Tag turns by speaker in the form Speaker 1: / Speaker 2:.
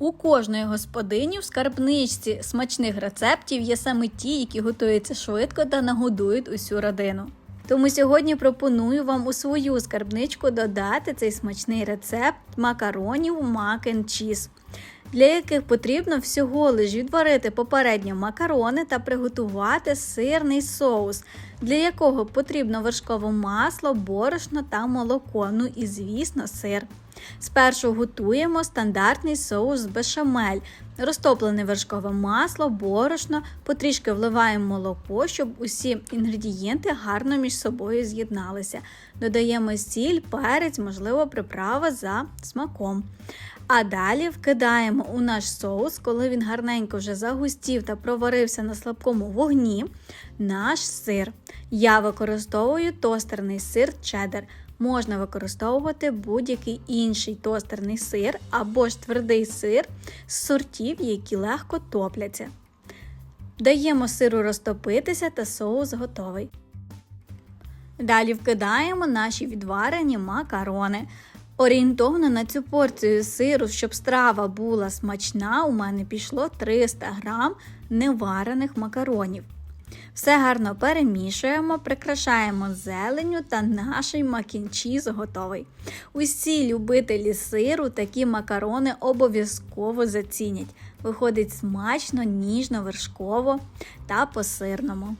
Speaker 1: У кожної господині в скарбничці смачних рецептів є саме ті, які готуються швидко та нагодують усю родину. Тому сьогодні пропоную вам у свою скарбничку додати цей смачний рецепт макаронів мак and cheese, для яких потрібно всього лиш відварити попередньо макарони та приготувати сирний соус, для якого потрібно вершкове масло, борошно та молоко, ну і, звісно, сир. Спершу готуємо стандартний соус бешамель. Розтоплене вершкове масло, борошно, потрішки вливаємо молоко, щоб усі інгредієнти гарно між собою з'єдналися. Додаємо сіль, перець, можливо, приправа за смаком. А далі вкидаємо у наш соус, коли він гарненько вже загустів та проварився на слабкому вогні, наш сир. Я використовую тостерний сир чеддер. Можна використовувати будь-який інший тостерний сир або ж твердий сир з сортів, які легко топляться. Даємо сиру розтопитися та соус готовий. Далі вкидаємо наші відварені макарони. Орієнтовно на цю порцію сиру, щоб страва була смачна, у мене пішло 300 грам неварених макаронів. Все гарно перемішуємо, прикрашаємо зеленю та наш макінчіз готовий. Усі любителі сиру такі макарони обов'язково зацінять. Виходить смачно, ніжно, вершково та по-сирному.